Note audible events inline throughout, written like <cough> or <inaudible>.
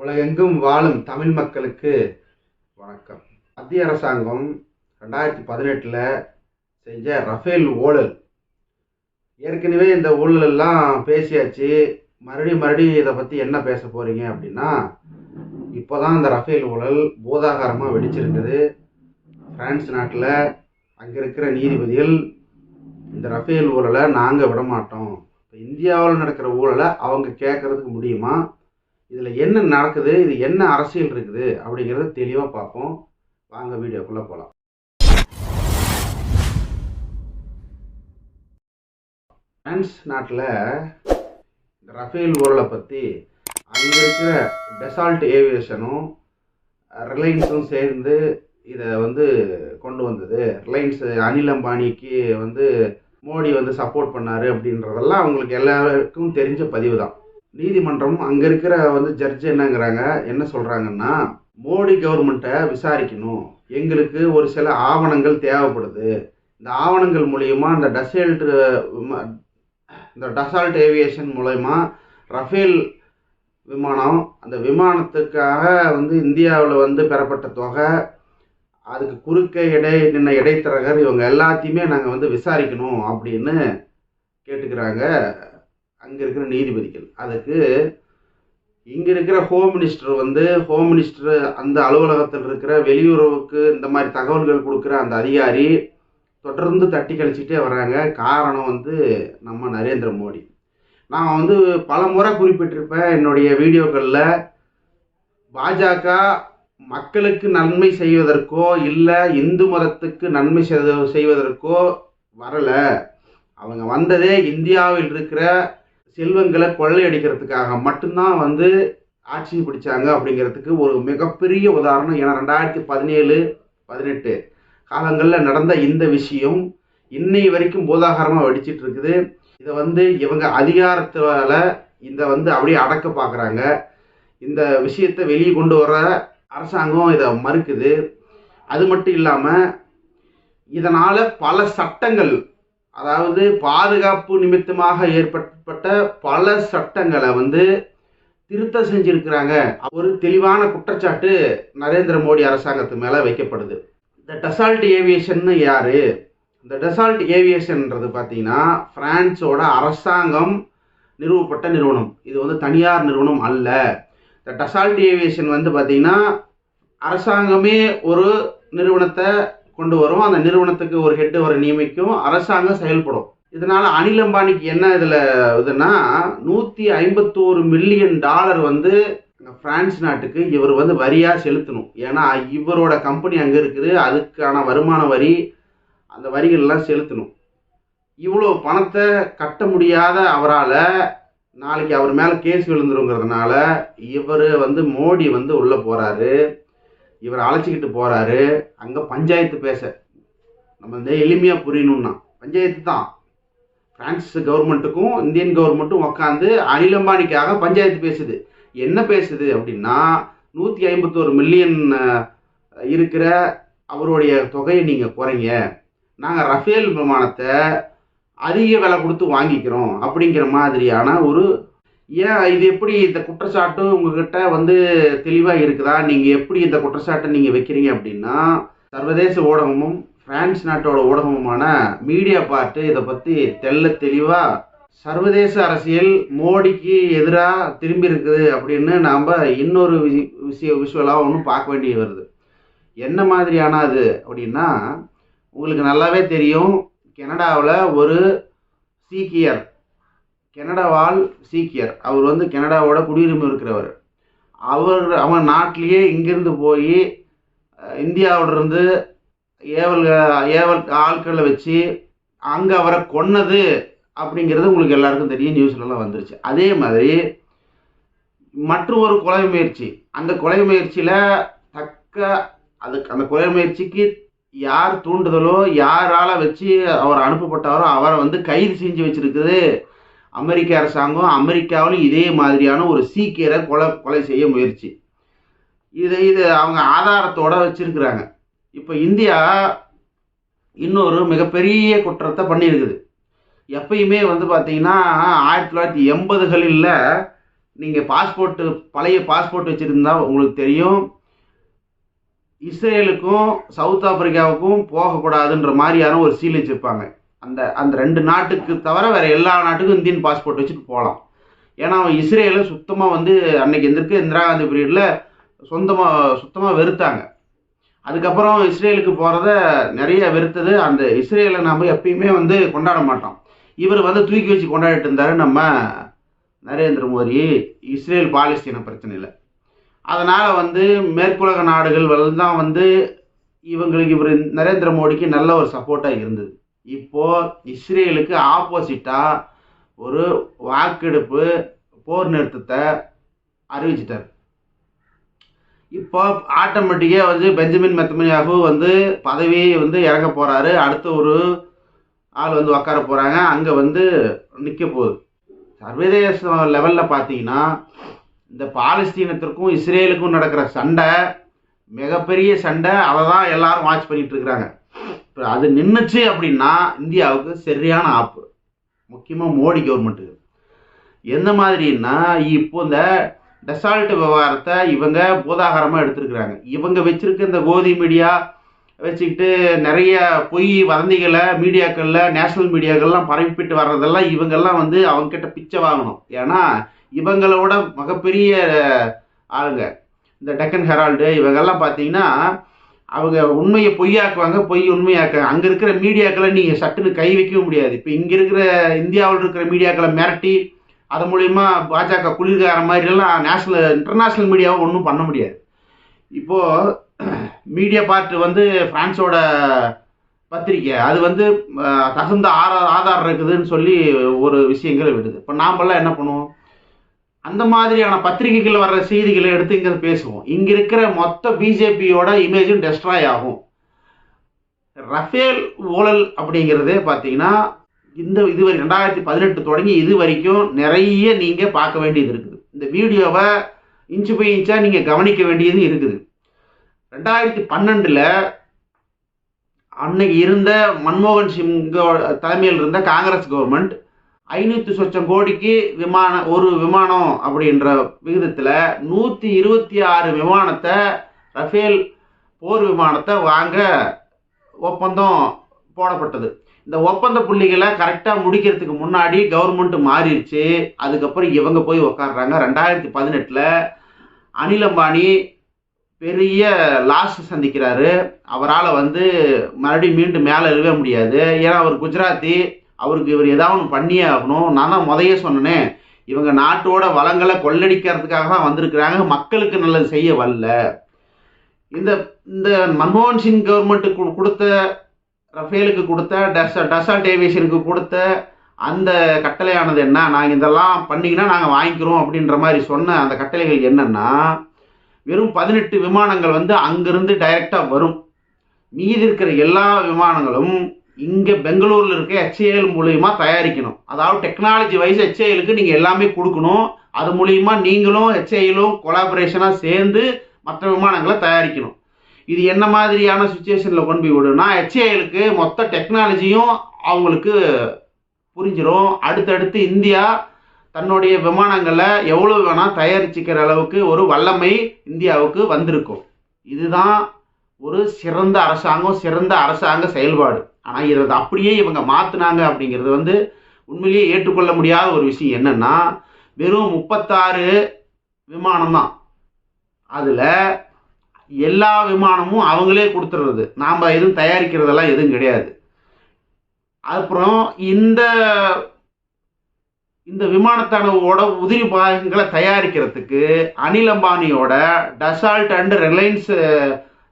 உலகெங்கும் வாழும் தமிழ் மக்களுக்கு வணக்கம். மத்திய அரசாங்கம் ரெண்டாயிரத்தி பதினெட்டில் செஞ்ச ரஃபேல் ஊழல். ஏற்கனவே இந்த ஊழலெல்லாம் பேசியாச்சு. மறுபடியும் மறுபடியும் இதை பற்றி என்ன பேச போகிறீங்க அப்படின்னா இப்போ தான் இந்த ரஃபேல் ஊழல் பூதாகாரமாக வெடிச்சிருக்குது. ஃப்ரான்ஸ் நாட்டில் அங்கே இருக்கிற நீதிபதிகள் இந்த ரஃபேல் ஊழலை நாங்கள் விட மாட்டோம் இப்போ இந்தியாவில் நடக்கிற ஊழலை அவங்க கேட்கறதுக்கு முடியுமா? இதில் என்ன நடக்குது இது என்ன அரசியல் இருக்குது அப்படிங்கிறத தெளிவாக பார்ப்போம். வாங்க வீடியோக்குள்ளே போகலாம் பிரான்ஸ் நாட்டில் இந்த ரஃபேல் ஊழலை பற்றி அங்கே இருக்கிற டெசால்ட் ஏவியேஷனும் ரிலையன்ஸும் சேர்ந்து இதை வந்து கொண்டு வந்தது. ரிலையன்ஸ் அனில் அம்பானிக்கு வந்து மோடி வந்து சப்போர்ட் பண்ணார் அப்படின்றதெல்லாம் அவங்களுக்கு எல்லாருக்கும் தெரிஞ்ச பதிவு தான் நீதிமன்றம் அங்கே இருக்கிற வந்து ஜட்ஜ் என்னங்கிறாங்க? என்ன சொல்கிறாங்கன்னா மோடி கவர்மெண்ட்டை விசாரிக்கணும். எங்களுக்கு ஒரு சில ஆவணங்கள் தேவைப்படுது. இந்த ஆவணங்கள் மூலியமா இந்த டசேல்ட் இந்த டசால்ட் ஏவியேஷன் மூலயமா ரஃபேல் விமானம் அந்த விமானத்துக்காக வந்து இந்தியாவில் வந்து பெறப்பட்ட தொகை அதுக்கு குறுக்க இடை நின்ன இடைத்தரகர் இவங்க எல்லாத்தையுமே நாங்கள் வந்து விசாரிக்கணும் அப்படின்னு கேட்டுக்கிறாங்க. அங்கே இருக்கிற நீதிபதிகள். அதுக்கு இங்கே இருக்கிற ஹோம் மினிஸ்டர் வந்து ஹோம் மினிஸ்டர் அந்த அலுவலகத்தில் இருக்கிற வெளியுறவுக்கு இந்த மாதிரி தகவல்கள் கொடுக்குற அந்த அதிகாரி தொடர்ந்து தட்டி கழிச்சிட்டே வராங்க காரணம் வந்து நம்ம நரேந்திர மோடி. நான் வந்து பல முறை குறிப்பிட்டிருப்பேன் என்னுடைய வீடியோக்களில் பாஜக மக்களுக்கு நன்மை செய்வதற்கோ இல்லை இந்து மதத்துக்கு நன்மை செய்த- செய்வதற்கோ வரலை. அவங்க வந்ததே இந்தியாவில் இருக்கிற செல்வங்களை கொள்ளையடிக்கிறதுக்காக மட்டும்தான் வந்து ஆட்சி பிடிச்சாங்க அப்படிங்கிறதுக்கு ஒரு மிகப்பெரிய உதாரணம். ஏன்னா ரெண்டாயிரத்தி பதினேழு பதினெட்டு காலங்களில் நடந்த இந்த விஷயம் இன்னை வரைக்கும் பூதாகாரமாக வெடிச்சிட்டு இருக்குது இதை வந்து இவங்க அதிகாரத்தால் இதை வந்து அப்படியே அடக்க பார்க்குறாங்க இந்த விஷயத்தை வெளியே கொண்டு வர அரசாங்கம் இதை மறுக்குது. அது மட்டும் இல்லாமல் இதனால் பல சட்டங்கள் அதாவது பாதுகாப்பு நிமித்தமாக ஏற்பட்ட பல சட்டங்களை வந்து திருத்தம் செஞ்சுருக்கிறாங்க. ஒரு தெளிவான குற்றச்சாட்டு நரேந்திர மோடி அரசாங்கத்து மேலே வைக்கப்படுது. இந்த டெசால்ட் ஏவியேஷன் யார்? இந்த டெசால்ட் ஏவியேஷன்ன்றது பார்த்தீங்கன்னா ஃப்ரான்ஸோட அரசாங்கம் நிறுவப்பட்ட நிறுவனம். இது வந்து தனியார் நிறுவனம் அல்ல. இந்த டசால்ட் ஏவியேஷன் வந்து பார்த்திங்கன்னா அரசாங்கமே ஒரு நிறுவனத்தை கொண்டு வரும் அந்த நிறுவனத்துக்கு ஒரு ஹெட் வர நியமிக்கும் அரசாங்கம் செயல்படும். இதனால அனில் அம்பானிக்கு என்ன இதில் இதுன்னா நூற்றி ஐம்பத்தோரு மில்லியன் டாலர் வந்து பிரான்ஸ் நாட்டுக்கு இவர் வந்து வரியாக செலுத்தணும். ஏன்னா இவரோட கம்பெனி அங்கே இருக்குது அதுக்கான வருமான வரி அந்த வரிகள்லாம் செலுத்தணும். இவ்வளோ பணத்தை கட்ட முடியாத அவரால் நாளைக்கு அவர் மேலே கேஸ் விழுந்துருங்கிறதுனால இவர் வந்து மோடி வந்து உள்ளே போகிறாரு இவர் அழைச்சிக்கிட்டு போகிறாரு அங்கே பஞ்சாயத்து பேச. நம்ம வந்து எளிமையாக புரியணும்னா. பஞ்சாயத்து தான். பிரான்ஸ் கவர்மெண்ட்டுக்கும் இந்தியன் கவர்மெண்ட்டும் உட்காந்து அனில் அம்பானிக்காக பஞ்சாயத்து பேசுது. என்ன பேசுது அப்படின்னா நூற்றி ஐம்பத்தோரு மில்லியன் இருக்கிற அவருடைய தொகையை நீங்கள் குறைங்க. நாங்கள் ரஃபேல் விமானத்தை அதிக விலை கொடுத்து வாங்கிக்கிறோம் அப்படிங்கிற மாதிரியான ஒரு ஏன் இது எப்படி இந்த குற்றச்சாட்டு உங்ககிட்ட வந்து தெளிவாக இருக்குதா? நீங்கள் எப்படி இந்த குற்றச்சாட்டை நீங்கள் வைக்கிறீங்க அப்படின்னா சர்வதேச ஊடகமும் பிரான்ஸ் நாட்டோட ஊடகமுமான மீடியா பார்ட்டு இதை பற்றி தெள்ள தெளிவாக சர்வதேச அரசியல் மோடிக்கு எதிராக திரும்பி இருக்குது அப்படின்னு நாம் இன்னொரு விஷ- விஷய விஷுவலாக ஒன்றும் பார்க்க வேண்டிய வருது. என்ன மாதிரியான அது அப்படின்னா உங்களுக்கு நல்லாவே தெரியும் கனடாவில் ஒரு சீக்கியர் கனடா வாழ் சீக்கியர். அவர் வந்து கனடாவோட குடியுரிமை இருக்கிறவர். அவர் அவன் நாட்டிலேயே இங்கிருந்து போய் இந்தியாவிலிருந்து ஏவல் ஏவல் ஆட்களை வச்சு அங்கே அவரை கொன்னது அப்படிங்கிறது உங்களுக்கு எல்லாருக்கும் தெரியும். நியூஸ்லலாம் வந்துருச்சு. அதே மாதிரி மற்றொரு ஒரு கொலை முயற்சி. அந்த கொலை முயற்சியில் தக்க அதுக்கு அந்த கொலை முயற்சிக்கு யார் தூண்டுதலோ யாரால் வச்சு அவர் அனுப்பப்பட்டாரோ அவரை வந்து கைது செஞ்சு வச்சுருக்குது அமெரிக்க அரசாங்கம் அமெரிக்காவிலும் இதே மாதிரியான ஒரு சீக்கியரை கொலை கொலை செய்ய முயற்சி. இது இது அவங்க ஆதாரத்தோட வச்சுருக்கிறாங்க. இப்போ இந்தியா இன்னொரு மிகப்பெரிய குற்றத்தை பண்ணியிருக்குது. எப்பயுமே வந்து பார்த்தீங்கன்னா ஆயிரத்தி தொள்ளாயிரத்தி எண்பதுகளில் நீங்கள் பாஸ்போர்ட்டு பழைய பாஸ்போர்ட் வச்சுருந்தா உங்களுக்கு தெரியும். இஸ்ரேலுக்கும் சவுத் ஆப்பிரிக்காவுக்கும் போகக்கூடாதுன்ற மாதிரியான ஒரு சீல் வச்சுருப்பாங்க. அந்த அந்த ரெண்டு நாட்டுக்கு தவிர வேறு எல்லா நாட்டுக்கும் இந்தியன் பாஸ்போர்ட் வச்சுட்டு போகலாம் ஏன்னா அவன் இஸ்ரேலை சுத்தமாக வந்து அன்னைக்கு எந்திருக்கு இந்திரா காந்தி பீரியடில் சொந்தமாக சுத்தமாக வெறுத்தாங்க. அதுக்கப்புறம் இஸ்ரேலுக்கு போகிறத நிறைய வெறுத்தது. அந்த இஸ்ரேலை நம்ம எப்பயுமே வந்து கொண்டாட மாட்டோம். இவர் வந்து தூக்கி வச்சு கொண்டாடிட்டு இருந்தார் நம்ம நரேந்திர மோடி இஸ்ரேல் பாலஸ்தீன பிரச்சனையில். அதனால் வந்து மேற்குலக நாடுகள் தான் வந்து இவங்களுக்கு இவர் நரேந்திர மோடிக்கு நல்ல ஒரு சப்போர்ட்டாக இருந்தது. இப்போது இஸ்ரேலுக்கு ஆப்போசிட்டாக ஒரு வாக்கெடுப்பு போர் நிறுத்தத்தை அறிவிச்சிட்டார். இப்போ ஆட்டோமேட்டிக்காக வந்து பெஞ்சமின் மெத்தமனியாகு வந்து பதவியை வந்து இறங்க போகிறாரு அடுத்த ஒரு ஆள் வந்து உக்கார போகிறாங்க அங்கே வந்து நிற்க போகுது. சர்வதேச லெவலில் பார்த்தீங்கன்னா இந்த பாலஸ்தீனத்திற்கும் இஸ்ரேலுக்கும் நடக்கிற சண்டை மிகப்பெரிய சண்டை. அதை தான் எல்லாரும் வாட்ச் பண்ணிட்டு இருக்கிறாங்க. இப்போ அது நின்றுச்சு அப்படின்னா இந்தியாவுக்கு சரியான ஆப்பு. முக்கியமாக மோடி கவர்மெண்ட்டுக்கு எந்த மாதிரின்னா இப்போ இந்த டெசால்ட் விவகாரத்தை இவங்க போதாகாரமாக எடுத்திருக்கிறாங்க. இவங்க வச்சிருக்க இந்த கோதி மீடியா வச்சுக்கிட்டு நிறைய பொய் வதந்திகளை மீடியாக்களில் நேஷனல் மீடியாக்கள்லாம் பரப்பிட்டு வர்றதெல்லாம் இவங்கெல்லாம் வந்து அவங்கக்கிட்ட பிச்சை வாங்கணும். ஏன்னா இவங்களோட மிகப்பெரிய ஆளுங்க. இந்த டெக்கன் ஹெரால்டு இவங்கெல்லாம் பார்த்தீங்கன்னா அவங்க உண்மையை பொய்யாக்குவாங்க பொய் உண்மையாக்குவாங்க. அங்கே இருக்கிற மீடியாக்களை நீங்கள் சட்டுன்னு கை வைக்கவும் முடியாது. இப்போ இங்கே இருக்கிற இந்தியாவில் இருக்கிற மீடியாக்களை மிரட்டி அது மூலயமா பாஜக குளிர்கார மாதிரிலாம் நேஷனல் இன்டர்நேஷ்னல் மீடியாவும் ஒன்றும் பண்ண முடியாது. இப்போது மீடியா பார்ட் வந்து ஃப்ரான்ஸோட பத்திரிக்கை. அது வந்து தகுந்த ஆரா ஆதாரம் இருக்குதுன்னு சொல்லி ஒரு விஷயங்களை விடுது. இப்போ நாமெல்லாம் என்ன பண்ணுவோம்? அந்த மாதிரியான பத்திரிகைகள் வர்ற செய்திகளை எடுத்து இங்கே பேசுவோம். இங்கே இருக்கிற மொத்த பிஜேபியோட இமேஜும் டெஸ்ட்ராய் ஆகும். ரஃபேல் ஊழல் அப்படிங்கிறதே பார்த்தீங்கன்னா இந்த இது ரெண்டாயிரத்தி பதினெட்டு தொடங்கி இது வரைக்கும் நிறைய நீங்கள் பார்க்க வேண்டியது இருக்குது. இந்த வீடியோவை இன்ச்சு பை இன்ச்சாக நீங்கள் கவனிக்க வேண்டியது இருக்குது. ரெண்டாயிரத்தி பன்னெண்டில் அன்னைக்கு இருந்த மன்மோகன் சிங்கோட தலைமையில் இருந்த காங்கிரஸ் கவர்மெண்ட் ஐநூற்றி சொச்சம் கோடிக்கு விமான ஒரு விமானம் அப்படின்ற விகிதத்தில் நூற்றி இருபத்தி ஆறு விமானத்தை ரஃபேல் போர் விமானத்தை வாங்க ஒப்பந்தம் போடப்பட்டது. இந்த ஒப்பந்த புள்ளிகளை கரெக்டாக முடிக்கிறதுக்கு முன்னாடி கவர்மெண்ட் மாறிடுச்சு. அதுக்கப்புறம் இவங்க போய் உக்காடுறாங்க ரெண்டாயிரத்தி பதினெட்டில் அனில் அம்பானி பெரிய லாஸ் சந்திக்கிறாரு. அவரால் வந்து மறுபடியும் மீண்டும் மேலே எழுவே முடியாது. ஏன்னா அவர் குஜராத்தி அவருக்கு இவர் ஏதாவது ஒன்று பண்ணியே ஆகணும். நான் தான் முதைய சொன்னனே. இவங்க நாட்டோட வளங்களை கொள்ளடிக்கிறதுக்காக தான் வந்திருக்கிறாங்க. மக்களுக்கு நல்லது செய்ய வரல. இந்த இந்த மன்மோகன் சிங் கவர்மெண்ட்டுக்கு கொடுத்த ரஃபேலுக்கு கொடுத்த டச டசால்ட் ஏவியேஷனுக்கு கொடுத்த அந்த கட்டளையானது என்ன? நாங்கள் இதெல்லாம் பண்ணிங்கன்னா நாங்கள் வாங்கிக்கிறோம் அப்படின்ற மாதிரி சொன்ன அந்த கட்டளைகள் என்னென்னா வெறும் பதினெட்டு விமானங்கள் வந்து அங்கேருந்து டைரெக்டாக வரும். மீதி இருக்கிற எல்லா விமானங்களும் இங்கே பெங்களூரில் இருக்க ஹெச்ஏஎல் மூலியமா தயாரிக்கணும். அதாவது டெக்னாலஜி வைஸ் ஹெச்ஏஎலுக்கு நீங்கள் எல்லாமே கொடுக்கணும். அது மூலியமா நீங்களும் ஹெச்ஏஎலும் கொலாபரேஷனாக சேர்ந்து மற்ற விமானங்களை தயாரிக்கணும். இது என்ன மாதிரியான சுச்சுவேஷனில் கொண்டு போய் விடுனா ஹெச்ஏஎலுக்கு மொத்த டெக்னாலஜியும் அவங்களுக்கு புரிஞ்சிடும் அடுத்தடுத்து இந்தியா தன்னுடைய விமானங்களை எவ்வளோ வேணால் தயாரிச்சுக்கிற அளவுக்கு ஒரு வல்லமை இந்தியாவுக்கு வந்திருக்கும். இதுதான் ஒரு சிறந்த அரசாங்கம் சிறந்த அரசாங்க செயல்பாடு. ஆனால் இதை அப்படியே இவங்க மாற்றினாங்க அப்படிங்கிறது வந்து உண்மையிலேயே ஏற்றுக்கொள்ள முடியாத ஒரு விஷயம் என்னென்னா வெறும் முப்பத்தாறு விமானம் தான் அதில் எல்லா விமானமும் அவங்களே கொடுத்துடுறது நாம் எதுவும் தயாரிக்கிறதெல்லாம் எதுவும் கிடையாது. அப்புறம் இந்த இந்த விமானத்தானோட உதிரி பாகங்களை தயாரிக்கிறதுக்கு Anil அம்பானியோட Dassault and Reliance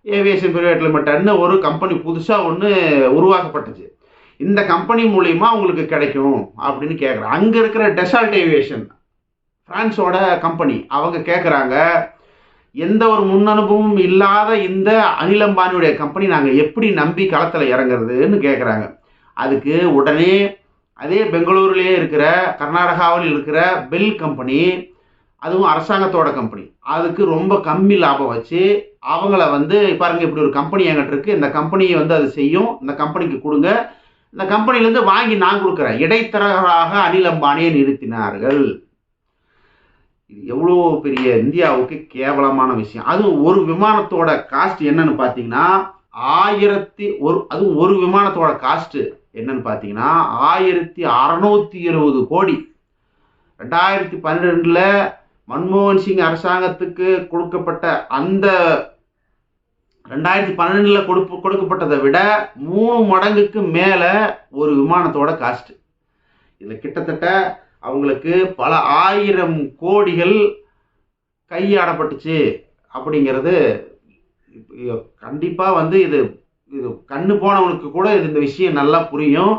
aviation private லிமிட்டட்னு ஒரு கம்பெனி புதுசாக ஒன்று உருவாக்கப்பட்டுச்சு இந்த கம்பெனி மூலிமா உங்களுக்கு கிடைக்கும் அப்படின்னு கேட்குறேன் அங்கே இருக்கிற டெசால்ட் ஏவியேஷன் ஃப்ரான்ஸோட கம்பெனி அவங்க கேட்குறாங்க எந்த ஒரு முன் அனுபவமும் இல்லாத இந்த அனில் அம்பானியுடைய கம்பெனி நாங்கள் எப்படி நம்பி களத்தில் இறங்குறதுன்னு கேட்குறாங்க அதுக்கு உடனே அதே பெங்களூர்லேயே இருக்கிற கர்நாடகாவில் இருக்கிற பெல் கம்பெனி அதுவும் அரசாங்கத்தோட கம்பெனி அதுக்கு ரொம்ப கம்மி லாபம் வச்சு அவங்கள வந்து பாருங்க இப்படி ஒரு கம்பெனி என்கிட்ட இருக்கு. இந்த கம்பெனியை வந்து அது செய்யும். இந்த கம்பெனிக்கு கொடுங்க. இந்த கம்பெனிலேருந்து வாங்கி நான் கொடுக்குறேன். இடைத்தரகராக அனில் அம்பானியை நிறுத்தினார்கள். இது எவ்வளோ பெரிய இந்தியாவுக்கு கேவலமான விஷயம். அதுவும் ஒரு விமானத்தோட காஸ்ட் என்னன்னு பார்த்தீங்கன்னா ஆயிரத்தி ஒரு அதுவும் ஒரு விமானத்தோட காஸ்ட்டு என்னன்னு பார்த்தீங்கன்னா ஆயிரத்தி அறநூற்றி இருபது கோடி. ரெண்டாயிரத்தி பன்னிரெண்டில் மன்மோகன் சிங் அரசாங்கத்துக்கு கொடுக்கப்பட்ட அந்த ரெண்டாயிரத்தி பன்னெண்டில் கொடுப்பு கொடுக்கப்பட்டதை விட மூணு மடங்குக்கு மேலே ஒரு விமானத்தோட காஸ்ட் இதில் கிட்டத்தட்ட அவங்களுக்கு பல ஆயிரம் கோடிகள் கையாடப்பட்டுச்சு அப்படிங்கிறது கண்டிப்பாக வந்து இது இது கண்ணு போனவனுக்கு கூட இது இந்த விஷயம் நல்லா புரியும்.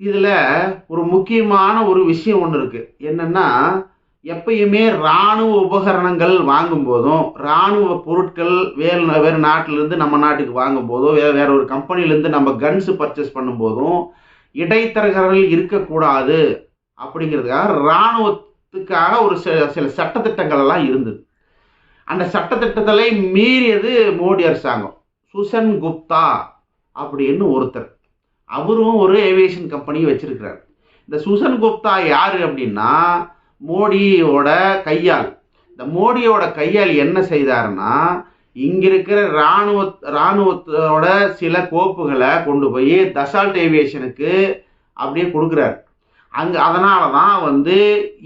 இதில் ஒரு முக்கியமான ஒரு விஷயம் ஒன்று இருக்குது என்னென்னா எப்பயுமே இராணுவ உபகரணங்கள் வாங்கும் போதும் இராணுவ பொருட்கள் வேறு வேறு நாட்டிலேருந்து நம்ம நாட்டுக்கு வாங்கும் போதும் வேறு வேற ஒரு கம்பெனிலேருந்து நம்ம கன்ஸ் பர்ச்சேஸ் பண்ணும்போதும் இடைத்தரகர்கள் இருக்கக்கூடாது அப்படிங்கிறதுக்காக இராணுவத்துக்காக ஒரு சில சில சட்டத்திட்டங்கள் எல்லாம் இருந்தது. அந்த சட்டத்திட்டத்தை மீறியது மோடி அரசாங்கம். சுசன் குப்தா அப்படின்னு ஒருத்தர். அவரும் ஒரு ஏவியேஷன் கம்பெனி வச்சிருக்கிறார். இந்த சுசன் குப்தா யார் அப்படின்னா மோடியோட கையால். இந்த மோடியோட கையால் என்ன செய்தாருன்னா இங்க இருக்கிற இராணுவ இராணுவத்தோட சில கோப்புகளை கொண்டு போய் தசால்ட் ஏவியேஷனுக்கு அப்படியே கொடுக்குறாரு. அங்கே அதனால தான் வந்து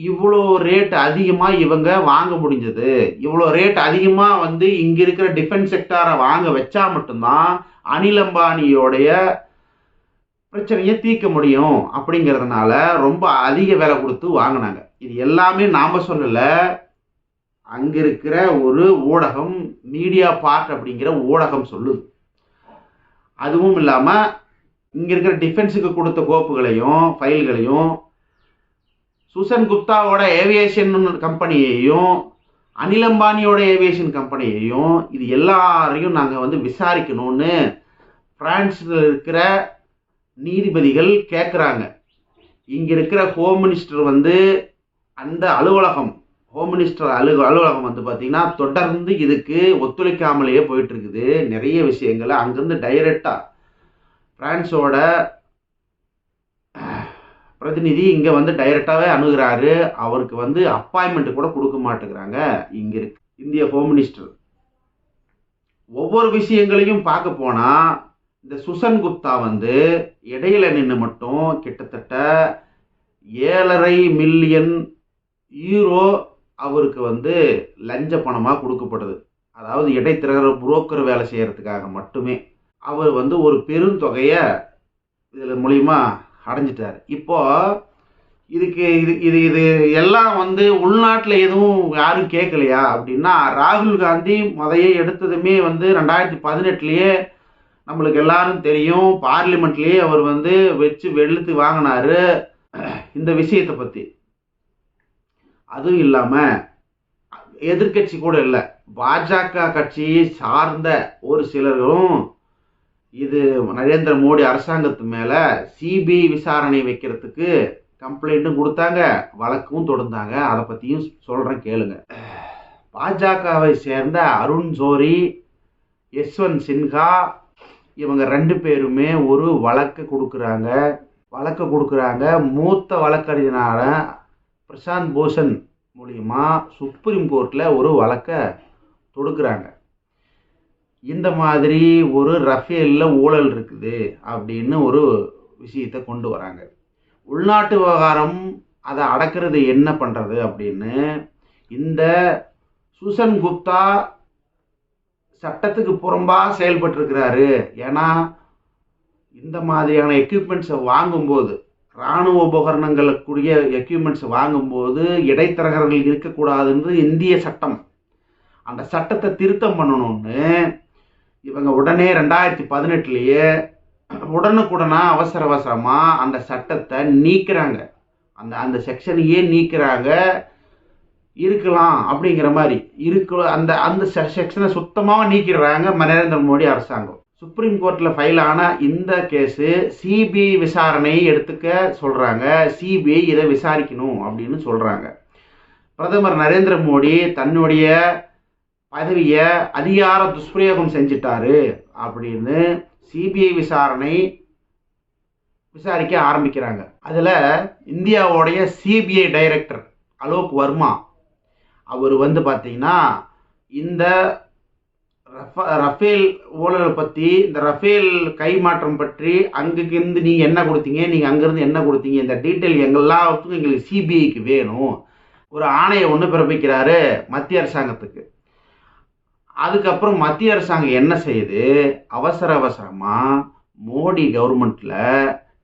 இவ்வளோ ரேட் அதிகமாக இவங்க வாங்க முடிஞ்சது. இவ்வளோ ரேட் அதிகமாக வந்து இங்கே இருக்கிற டிஃபென்ஸ் செக்டாரை வாங்க வச்சா மட்டும்தான் அனில் அம்பானியோடைய பிரச்சனையை தீர்க்க முடியும் அப்படிங்கிறதுனால ரொம்ப அதிக விலை கொடுத்து வாங்கினாங்க. இது எல்லாமே நாம் சொல்லலை. அங்கே இருக்கிற ஒரு ஊடகம் மீடியா பார்ட் அப்படிங்கிற ஊடகம் சொல்லுது. அதுவும் இல்லாமல் இங்கே இருக்கிற டிஃபென்ஸுக்கு கொடுத்த கோப்புகளையும் ஃபைல்களையும் சுசன் குப்தாவோட ஏவியேஷன் கம்பெனியையும் அனில் அம்பானியோட ஏவியேஷன் கம்பெனியையும் இது எல்லாரையும் நாங்கள் வந்து விசாரிக்கணும்னு பிரான்ஸில் இருக்கிற நீதிபதிகள் கேட்குறாங்க இங்கே இருக்கிற ஹோம் மினிஸ்டர் வந்து அந்த அலுவலகம் ஹோம் மினிஸ்டர் அலு அலுவலகம் வந்து பார்த்திங்கன்னா தொடர்ந்து இதுக்கு ஒத்துழைக்காமலேயே போயிட்டுருக்குது. நிறைய விஷயங்களை அங்கேருந்து டைரெக்டாக ஃப்ரான்ஸோட பிரதிநிதி இங்கே வந்து டைரெக்டாகவே அணுகிறாரு. அவருக்கு வந்து அப்பாயின்மெண்ட் கூட கொடுக்க மாட்டேங்கிறாங்க. இங்கே இருக்கு இந்திய ஹோம் மினிஸ்டர் ஒவ்வொரு விஷயங்களையும் பார்க்க போனால் இந்த சுசன் குப்தா வந்து இடையில நின்று மட்டும் கிட்டத்தட்ட ஏழரை மில்லியன் ஈரோ அவருக்கு வந்து லஞ்ச பணமாக கொடுக்கப்படுது அதாவது இடைத்தரகர் புரோக்கர் வேலை செய்கிறதுக்காக மட்டுமே. அவர் வந்து ஒரு பெருந்தொகையை இதில் மூலிமா அடைஞ்சிட்டார். இப்போது இதுக்கு இது இது இது எல்லாம் வந்து உள்நாட்டில் எதுவும் யாரும் கேட்கலையா அப்படின்னா ராகுல் காந்தி முதைய எடுத்ததுமே வந்து ரெண்டாயிரத்தி பதினெட்டுலேயே நம்மளுக்கு எல்லாரும் தெரியும். பார்லிமெண்ட்லேயே அவர் வந்து வச்சு வெளுத்து வாங்கினாரு. இந்த விஷயத்தை பற்றி அதுவும் இல்லாமல் எதிர்கட்சி கூட இல்லை. பாஜக கட்சியை சார்ந்த ஒரு சிலரும் இது நரேந்திர மோடி அரசாங்கத்து மேலே சிபிஐ விசாரணை வைக்கிறதுக்கு கம்ப்ளைண்ட்டும் கொடுத்தாங்க வழக்கும் தொடர்ந்தாங்க அதை பற்றியும் சொல்கிறேன் கேளுங்க. பாஜகவை சேர்ந்த அருண் ஜோரி யஸ்வந்த் சின்ஹா இவங்க ரெண்டு பேருமே ஒரு வழக்கு கொடுக்குறாங்க. வழக்கு கொடுக்குறாங்க. மூத்த வழக்கறிஞரான பிரசாந்த் பூஷன் மூலியமா சுப்ரீம் கோர்ட்டில் ஒரு வழக்கை தொடுக்கிறாங்க. இந்த மாதிரி ஒரு ரஃபேலில் ஊழல் இருக்குது அப்படின்னு ஒரு விஷயத்தை கொண்டு வராங்க. உள்நாட்டு விவகாரம் அதை அடக்கிறது என்ன பண்ணுறது அப்படின்னு இந்த சுசன் குப்தா சட்டத்துக்கு புறம்பாக செயல்பட்டுருக்கிறாரு. ஏன்னா இந்த மாதிரியான எக்யூப்மெண்ட்ஸை வாங்கும்போது இராணுவ உபகரணங்களுக்குரிய எக்யூப்மெண்ட்ஸ் வாங்கும்போது இடைத்தரகர்கள் இருக்கக்கூடாதுன்றது இந்திய சட்டம். அந்த சட்டத்தை திருத்தம் பண்ணணும்னு இவங்க உடனே ரெண்டாயிரத்தி பதினெட்டுலேயே உடனுக்குடனா அவசர அவசரமாக அந்த சட்டத்தை நீக்கிறாங்க. அந்த அந்த செக்ஷனையே நீக்கிறாங்க. இருக்கலாம் அப்படிங்கிற மாதிரி. இருக்கு அந்த அந்த செக்ஷனை சுத்தமாக நீக்கிடுறாங்க நரேந்திர மோடி அரசாங்கம். சுப்ரீம் கோர்ட்டில் ஃபைல் ஆன இந்த கேஸு சிபிஐ விசாரணையை எடுத்துக்க சொல்கிறாங்க சிபிஐ இதை விசாரிக்கணும் அப்படின்னு சொல்கிறாங்க பிரதமர் நரேந்திர மோடி தன்னுடைய பதவியை அதிகார துஷ்பிரயோகம் செஞ்சிட்டாரு அப்படின்னு சிபிஐ விசாரணை விசாரிக்க ஆரம்பிக்கிறாங்க. அதில் இந்தியாவோடைய சிபிஐ டைரக்டர் அலோக் வர்மா அவர் வந்து பார்த்தீங்கன்னா இந்த ரஃபேல் ஊழலை பற்றி இந்த ரஃபேல் கைமாற்றம் பற்றி அங்கேருந்து நீங்கள் என்ன கொடுத்தீங்க நீங்கள் அங்கேருந்து என்ன கொடுத்தீங்க இந்த டீட்டெயில் எங்கெல்லாத்துக்கும் எங்களுக்கு சிபிஐக்கு வேணும். ஒரு ஆணையை ஒன்று பிறப்பிக்கிறாரு மத்திய அரசாங்கத்துக்கு. அதுக்கப்புறம் மத்திய அரசாங்கம் என்ன செய்யுது? அவசர அவசரமாக மோடி கவர்மெண்ட்டில்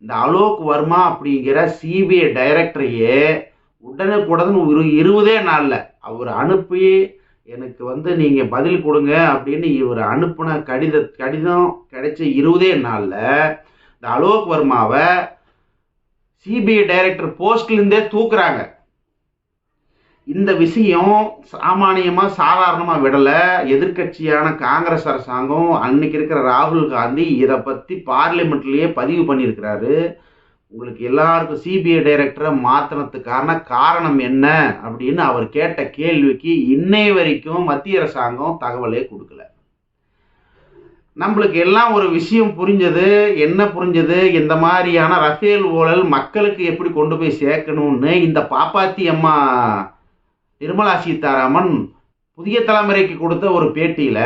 இந்த அலோக் வர்மா அப்படிங்கிற சிபிஐ டைரக்டரையே உடனுக்குடன் ஒரு இருபதே நாளில் அவர் அனுப்பி எனக்கு வந்து நீங்கள் பதில் கொடுங்க அப்படின்னு இவர் அனுப்பின கடித கடிதம் கிடைச்ச இருபதே நாளில் இந்த அலோக் வர்மாவை சிபிஐ டைரக்டர் போஸ்ட்லேருந்தே தூக்குறாங்க. இந்த விஷயம் சாமானியமாக சாதாரணமாக விடலை. எதிர்க்கட்சியான காங்கிரஸ் அரசாங்கம் அன்னைக்கு இருக்கிற ராகுல் காந்தி இதை பற்றி பார்லிமெண்ட்லேயே பதிவு பண்ணியிருக்கிறாரு. உங்களுக்கு எல்லாருக்கும் சிபிஐ டைரக்டரை மாற்றினதுக்கான காரணம் என்ன அப்படின்னு அவர் கேட்ட கேள்விக்கு இன்னை வரைக்கும் மத்திய அரசாங்கம் தகவலே கொடுக்கல. நம்மளுக்கு எல்லாம் ஒரு விஷயம் புரிஞ்சது என்ன புரிஞ்சது இந்த மாதிரியான ரஃபேல் ஊழல் மக்களுக்கு எப்படி கொண்டு போய் சேர்க்கணும்னு இந்த பாப்பாத்தி அம்மா நிர்மலா சீதாராமன் புதிய தலைமுறைக்கு கொடுத்த ஒரு பேட்டியில்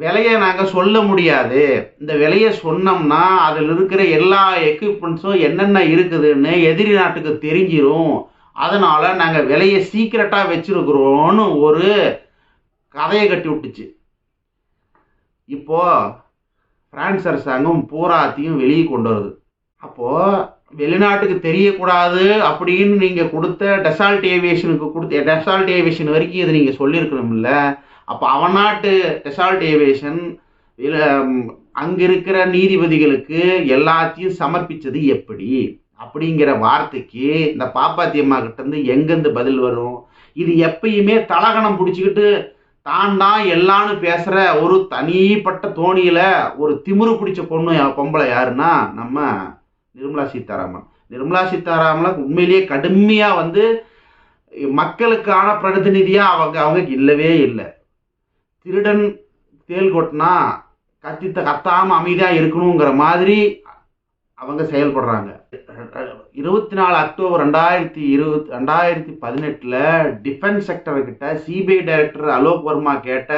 விலையை நாங்கள் சொல்ல முடியாது. இந்த விலையை சொன்னோம்னா அதில் இருக்கிற எல்லா எக்யூப்மெண்ட்ஸும் என்னென்ன இருக்குதுன்னு எதிரி நாட்டுக்கு தெரிஞ்சிரும். அதனால் நாங்கள் விலையை சீக்கிரட்டாக வச்சுருக்குறோன்னு ஒரு கதையை கட்டி விட்டுச்சு. இப்போ பிரான்ஸ் அரசாங்கம் பூராத்தையும் வெளியே கொண்டு வருது. அப்போது வெளிநாட்டுக்கு தெரியக்கூடாது அப்படின்னு நீங்கள் கொடுத்த டெசால்ட் ஏவியேஷனுக்கு கொடுத்த டெசால்ட் ஏவியேஷன் வரைக்கும் இது நீங்கள் சொல்லியிருக்கணும்ல. அப்போ அவநாட்டு நாட்டு டெசால்ட் ஏவியேஷன் அங்கே இருக்கிற நீதிபதிகளுக்கு எல்லாத்தையும் சமர்ப்பிச்சது எப்படி? அப்படிங்கிற வார்த்தைக்கு இந்த பாப்பாத்தியம்மா கிட்டேருந்து கிட்ட இருந்து எங்கேருந்து பதில் வரும்? இது எப்பயுமே தலகணம் பிடிச்சிக்கிட்டு தான் தான் எல்லான்னு பேசுகிற ஒரு தனிப்பட்ட தோணியில் ஒரு திமிரு பிடிச்ச பொண்ணு பொம்பளை யாருன்னா நம்ம நிர்மலா சீதாராமன். நிர்மலா சீதாராமனை உண்மையிலேயே கடுமையாக வந்து மக்களுக்கான பிரதிநிதியாக அவங்க அவங்க இல்லவே இல்லை. திருடன் தேல் கொட்டினா கத்தித்த கத்தாமல் அமைதியாக இருக்கணுங்கிற மாதிரி அவங்க செயல்படுறாங்க. இருபத்தி நாலு அக்டோபர் ரெண்டாயிரத்தி இருபத் ரெண்டாயிரத்தி பதினெட்டில் டிஃபென்ஸ் செக்டர்கிட்ட சிபிஐ டைரக்டர் அலோக் வர்மா கேட்ட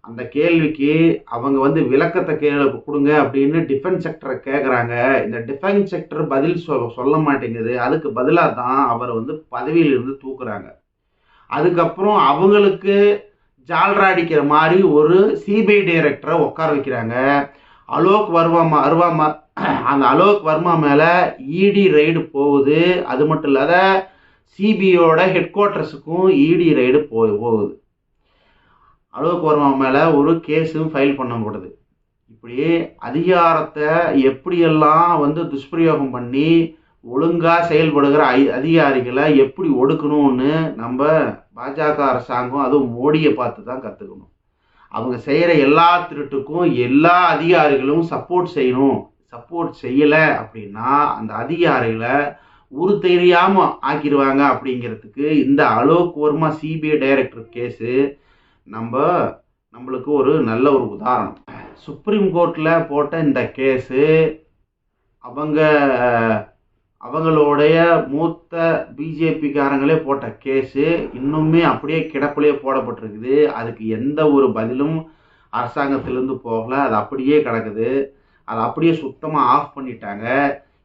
அந்த கேள்விக்கு அவங்க வந்து விளக்கத்தை கே கொடுங்க அப்படின்னு டிஃபென்ஸ் செக்டரை கேட்குறாங்க இந்த டிஃபென்ஸ் செக்டர் பதில் சொ சொல்ல மாட்டேங்குது. அதுக்கு பதிலாக தான் அவர் வந்து பதவியிலிருந்து தூக்குறாங்க. அதுக்கப்புறம் அவங்களுக்கு ஜால்ரா அடிக்கிற மாதிரி ஒரு சிபிஐ டைரக்டரை உட்கார வைக்கிறாங்க. அலோக் வர்மா வர்மா <clears throat> அந்த அலோக் வர்மா மேலே இடி ரைடு போகுது. அது மட்டும் இல்லாத சிபிஐயோட ஹெட் குவார்ட்டர்ஸுக்கும் இடி ரைடு போ போகுது. அலோக் வர்மா மேலே ஒரு கேஸும் ஃபைல் பண்ணப்படுது இப்படி அதிகாரத்தை எப்படியெல்லாம் வந்து துஷ்பிரயோகம் பண்ணி ஒழுங்காக செயல்படுகிற ஐ அதிகாரிகளை எப்படி ஒடுக்கணும்னு நம்ம பாஜக அரசாங்கம் அதுவும் மோடியை பார்த்து தான் கற்றுக்கணும் அவங்க செய்கிற எல்லா திருட்டுக்கும் எல்லா அதிகாரிகளும் சப்போர்ட் செய்யணும். சப்போர்ட் செய்யலை அப்படின்னா அந்த அதிகாரிகளை உரு தெரியாமல் ஆக்கிடுவாங்க அப்படிங்கிறதுக்கு இந்த Alok Verma CBI director case நம்ம நம்மளுக்கு ஒரு நல்ல ஒரு உதாரணம். சுப்ரீம் கோர்ட்டில் போட்ட இந்த கேஸு அவங்க அவங்களுடைய மூத்த பிஜேபிக்காரங்களே போட்ட கேஸு இன்னுமே அப்படியே கிடப்பிலே போடப்பட்டிருக்குது. அதுக்கு எந்த ஒரு பதிலும் அரசாங்கத்திலேருந்து போகலை. அது அப்படியே கிடக்குது. அதை அப்படியே சுத்தமாக ஆஃப் பண்ணிட்டாங்க.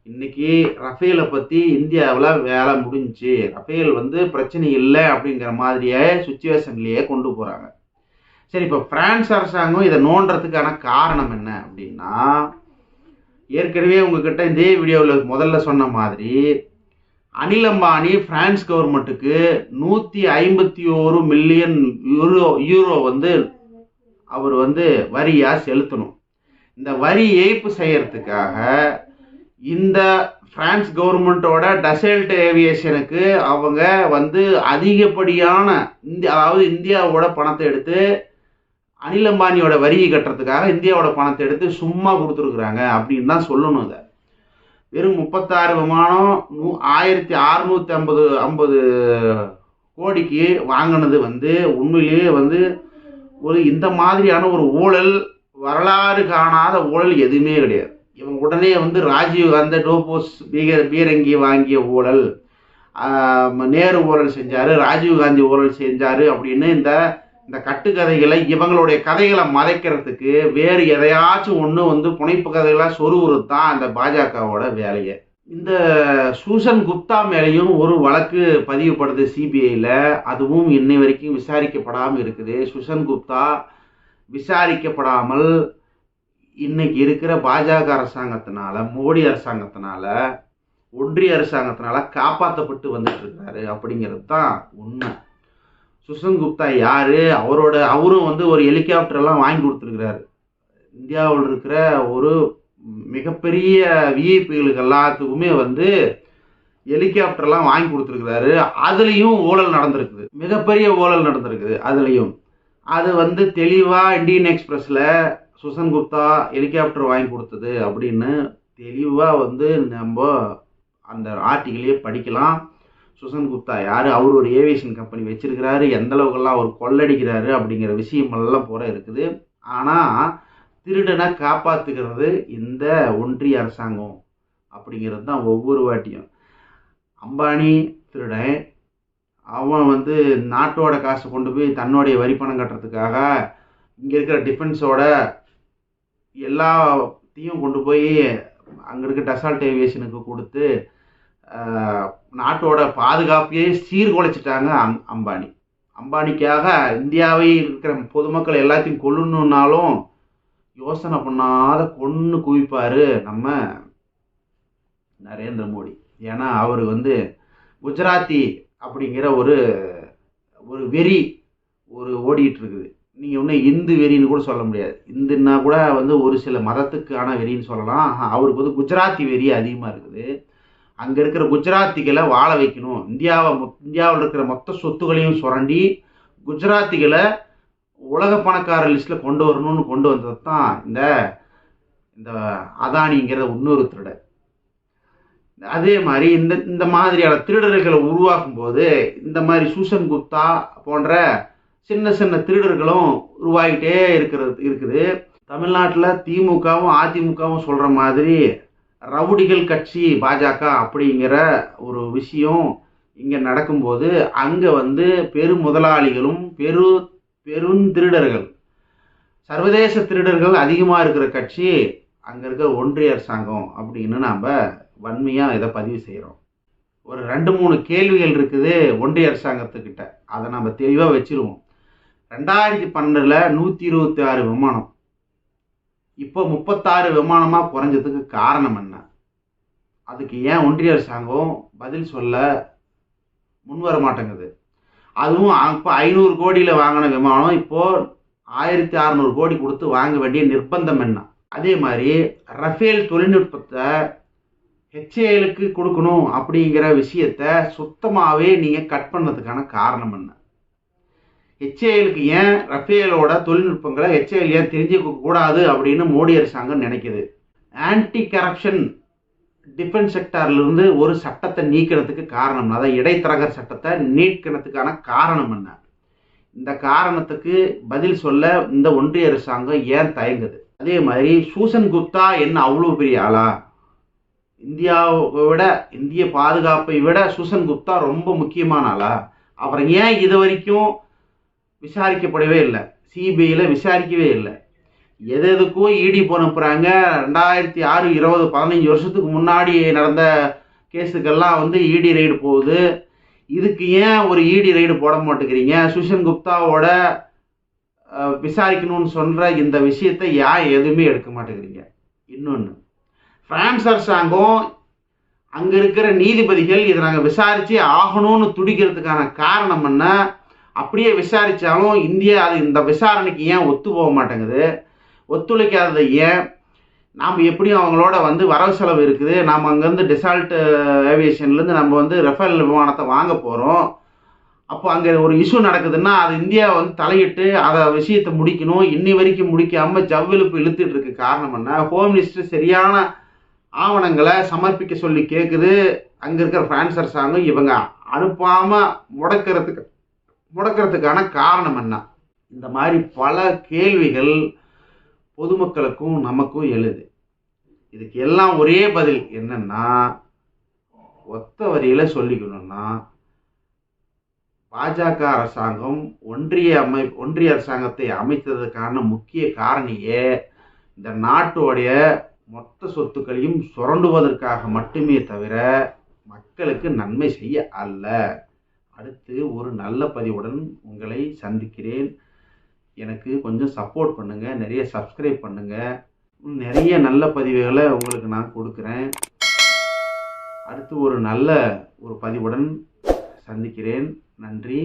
இன்னைக்கு ரஃபேலை பற்றி இந்தியாவில் வேலை முடிஞ்சுச்சு ரஃபேல் வந்து பிரச்சனை இல்லை அப்படிங்கிற மாதிரியே சுச்சுவேஷன்லேயே கொண்டு போகிறாங்க சரி இப்போ பிரான்ஸ் அரசாங்கம் இதை நோண்டுறதுக்கான காரணம் என்ன அப்படின்னா ஏற்கனவே உங்ககிட்ட இதே வீடியோவில் முதல்ல சொன்ன மாதிரி அனில் அம்பானி பிரான்ஸ் கவர்மெண்ட்டுக்கு நூற்றி ஐம்பத்தி ஒரு மில்லியன் யூரோ யூரோ வந்து அவர் வந்து வரியாக செலுத்தணும். இந்த வரி ஏய்ப்பு செய்கிறதுக்காக இந்த பிரான்ஸ் கவர்மெண்ட்டோட டசல்ட் ஏவியேஷனுக்கு அவங்க வந்து அதிகப்படியான இந்தியா அதாவது இந்தியாவோட பணத்தை எடுத்து அனில் அம்பானியோட வரியை கட்டுறதுக்காக இந்தியாவோட பணத்தை எடுத்து சும்மா கொடுத்துருக்குறாங்க அப்படின்னு தான் சொல்லணும் இதை. வெறும் முப்பத்தாறு விமானம் நூ ஆயிரத்தி அறுநூற்றி ஐம்பது ஐம்பது கோடிக்கு வாங்கினது வந்து உண்மையிலேயே வந்து ஒரு இந்த மாதிரியான ஒரு ஊழல் வரலாறு காணாத ஊழல் எதுவுமே கிடையாது. இவங்க உடனே வந்து ராஜீவ் காந்த டோபோஸ் பீக பீரங்கி வாங்கிய ஊழல் நேரு ஊழல் செஞ்சாரு ராஜீவ்காந்தி ஊழல் செஞ்சார் அப்படின்னு இந்த இந்த கட்டுக்கதைகளை இவங்களுடைய கதைகளை மறைக்கிறதுக்கு வேறு எதையாச்சும் ஒன்று வந்து புனைப்பு கதைகளாக சொருவுறது தான் அந்த பாஜகவோட வேலையை. இந்த சூசன் குப்தா மேலேயும் ஒரு வழக்கு பதிவுப்படுது சிபிஐயில் அதுவும் இன்னை வரைக்கும் விசாரிக்கப்படாமல் இருக்குது. சுஷன் குப்தா விசாரிக்கப்படாமல் இன்னைக்கு இருக்கிற பாஜக அரசாங்கத்தினால மோடி அரசாங்கத்தினால ஒன்றிய அரசாங்கத்தினால காப்பாற்றப்பட்டு வந்துட்டு இருக்காரு அப்படிங்கிறது தான் உண்மை. சுஷன் குப்தா யார்? அவரோட அவரும் வந்து ஒரு ஹெலிகாப்டர் எல்லாம் வாங்கி கொடுத்துருக்கிறாரு. இந்தியாவில் இருக்கிற ஒரு மிகப்பெரிய விஐபிகளுக்கு எல்லாத்துக்குமே வந்து ஹெலிகாப்டர்லாம் வாங்கி கொடுத்துருக்கிறாரு. அதுலேயும் ஊழல் நடந்திருக்குது. மிகப்பெரிய ஊழல் நடந்திருக்குது அதுலேயும். அது வந்து தெளிவாக இந்தியன் எக்ஸ்பிரஸில் சுசன் குப்தா ஹெலிகாப்டர் வாங்கி கொடுத்தது அப்படின்னு தெளிவாக வந்து நம்ம அந்த ஆர்டிகிளையே படிக்கலாம். சுசன் குப்தா யார்? அவர் ஒரு ஏவியேஷன் கம்பெனி வச்சிருக்கிறாரு. எந்த அளவுக்கெல்லாம் அவர் கொள்ளடிக்கிறாரு அப்படிங்கிற விஷயமெல்லாம் பூரா இருக்குது. ஆனால் திருடனை காப்பாற்றுகிறது இந்த ஒன்றிய அரசாங்கம் அப்படிங்கிறது தான் ஒவ்வொரு வாட்டியும். அம்பானி திருடன் அவன் வந்து நாட்டோட காசை கொண்டு போய் தன்னுடைய வரி பணம் கட்டுறதுக்காக இங்கே இருக்கிற டிஃபென்ஸோட எல்லாத்தையும் கொண்டு போய் அங்கே இருக்க டசால்ட் ஏவியேஷனுக்கு கொடுத்து நாட்டோட பாதுகாப்பையே சீர்குலைச்சிட்டாங்க அம் அம்பானி. அம்பானிக்காக இந்தியாவை இருக்கிற பொதுமக்கள் எல்லாத்தையும் கொல்லணுன்னாலும் யோசனை பண்ணாத கொன்று குவிப்பார் நம்ம நரேந்திர மோடி. ஏன்னா அவர் வந்து குஜராத்தி அப்படிங்கிற ஒரு ஒரு வெறி ஒரு ஓடிட்டு இருக்குது நீங்கள் ஒன்றும் இந்து வெறின்னு கூட சொல்ல முடியாது. இந்துன்னா கூட வந்து ஒரு சில மதத்துக்கான வெறின்னு சொல்லலாம். அவருக்கு வந்து குஜராத்தி வெறி அதிகமாக இருக்குது. அங்கே இருக்கிற குஜராத்திகளை வாழ வைக்கணும். இந்தியாவை இந்தியாவில் இருக்கிற மொத்த சொத்துக்களையும் சுரண்டி குஜராத்திகளை உலக பணக்கார லிஸ்ட்டில் கொண்டு வரணும்னு கொண்டு வந்தது தான் இந்த இந்த அதானிங்கிற இன்னொரு திருடர் அதே மாதிரி இந்த இந்த மாதிரியான திருடர்களை உருவாக்கும் போது இந்த மாதிரி சூசன் குப்தா போன்ற சின்ன சின்ன திருடர்களும் உருவாகிட்டே இருக்கிறது இருக்குது. தமிழ்நாட்டில் திமுகவும் அதிமுகவும் சொல்கிற மாதிரி ரவுடிகள் கட்சி பாஜக அப்படிங்கிற ஒரு விஷயம் இங்கே நடக்கும்போது அங்கே வந்து பெரு முதலாளிகளும் பெரு பெருந்திருடர்கள் சர்வதேச திருடர்கள் அதிகமாக இருக்கிற கட்சி அங்கே இருக்கிற ஒன்றிய அரசாங்கம் அப்படின்னு நாம் வன்மையாக இதை பதிவு செய்கிறோம் ஒரு ரெண்டு மூணு கேள்விகள் இருக்குது ஒன்றிய அரசாங்கத்துக்கிட்ட. அதை நம்ம தெளிவாக வச்சிருவோம். ரெண்டாயிரத்தி பன்னெண்டில் நூற்றி இருபத்தி ஆறு விமானம் இப்போ முப்பத்தாறு விமானமாக குறைஞ்சதுக்கு காரணம் என்ன? அதுக்கு ஏன் ஒன்றிய அரசாங்கம் பதில் சொல்ல முன் வர மாட்டேங்குது? அதுவும் அப்போ ஐநூறு கோடியில் வாங்கின விமானம் இப்போது ஆயிரத்தி அறநூறு கோடி கொடுத்து வாங்க வேண்டிய நிர்பந்தம் என்ன? அதே மாதிரி ரஃபேல் தொழில்நுட்பத்தை ஹெச்ஏஎலுக்கு கொடுக்கணும் அப்படிங்கிற விஷயத்த சுத்தமாகவே நீங்கள் கட் பண்ணதுக்கான காரணம் என்ன? ஹெச்ஏஎலுக்கு ஏன் ரஃபேலோட தொழில்நுட்பங்களை ஹெச்ஏஎல் ஏன் தெரிஞ்சுக்க கூடாது அப்படின்னு மோடி அரசாங்கம் நினைக்குது. ஆன்டி கரப்ஷன் டிஃபென்ஸ் செக்டார்லேருந்து ஒரு சட்டத்தை நீக்கிறதுக்கு காரணம் அதாவது இடைத்தரகர் சட்டத்தை நீக்கிறதுக்கான காரணம் என்ன? இந்த காரணத்துக்கு பதில் சொல்ல இந்த ஒன்றிய அரசாங்கம் ஏன் தயங்குது? அதே மாதிரி சூசன் குப்தா என்ன அவ்வளோ பெரிய ஆளா? இந்தியாவை விட இந்திய பாதுகாப்பை விட சூசன் குப்தா ரொம்ப முக்கியமான ஆளா? அப்புறம் ஏன் இது வரைக்கும் விசாரிக்கப்படவே இல்லை. சிபிஐயில் விசாரிக்கவே இல்லை. எது எதுக்கும் இடி போனப்புறாங்க ரெண்டாயிரத்தி ஆறு இருபது பதினஞ்சு வருஷத்துக்கு முன்னாடி நடந்த கேஸுக்கெல்லாம் வந்து இடி ரைடு போகுது. இதுக்கு ஏன் ஒரு இடி ரைடு போட மாட்டேங்கிறீங்க? சுஷன் குப்தாவோட விசாரிக்கணும்னு சொல்கிற இந்த விஷயத்தை ஏன் எதுவுமே எடுக்க மாட்டேங்கிறீங்க. இன்னொன்று ஃப்ரான்ஸ் அரசாங்கம் அங்கே இருக்கிற நீதிபதிகள் இதை நாங்கள் விசாரித்து ஆகணும்னு துடிக்கிறதுக்கான காரணம் என்ன? அப்படியே விசாரித்தாலும் இந்தியா அது இந்த விசாரணைக்கு ஏன் ஒத்து போக மாட்டேங்குது? ஒத்துழைக்காதது ஏன்? நாம் எப்படியும் அவங்களோட வந்து வரவு செலவு இருக்குது. நாம் அங்கேருந்து டெசால்ட் ஏவியேஷன்லேருந்து நம்ம வந்து ரஃபேல் விமானத்தை வாங்க போகிறோம் அப்போ அங்கே ஒரு இஷ்யூ நடக்குதுன்னா அது இந்தியா வந்து தலையிட்டு அதை விஷயத்தை முடிக்கணும். இன்னி வரைக்கும் முடிக்காமல் ஜவ்விழுப்பு இழுத்துட்டு இருக்கு காரணம் என்ன? ஹோம் மினிஸ்டர் சரியான ஆவணங்களை சமர்ப்பிக்க சொல்லி கேட்குது அங்கே இருக்கிற பிரான்ஸ் அரசாங்கம் இவங்க அனுப்பாமல் முடக்கிறதுக்கு முடக்கிறதுக்கான காரணம் என்ன? இந்த மாதிரி பல கேள்விகள் பொதுமக்களுக்கும் நமக்கும் எழுது. இதுக்கு எல்லாம் ஒரே பதில் என்னன்னா ஒத்த வரியில் சொல்லிக்கணும்னா பாஜக அரசாங்கம் ஒன்றிய அமை ஒன்றிய அரசாங்கத்தை அமைத்ததுக்கான முக்கிய காரணியே இந்த நாட்டோடைய மொத்த சொத்துக்களையும் சுரண்டுவதற்காக மட்டுமே தவிர மக்களுக்கு நன்மை செய்ய அல்ல. அடுத்து ஒரு நல்ல பதிவுடன் உங்களை சந்திக்கிறேன். எனக்கு கொஞ்சம் சப்போர்ட் பண்ணுங்கள் நிறைய சப்ஸ்கிரைப் பண்ணுங்கள் நிறைய நல்ல பதிவுகளை உங்களுக்கு நான் கொடுக்குறேன். அடுத்து ஒரு நல்ல ஒரு பதிவுடன் சந்திக்கிறேன். நன்றி.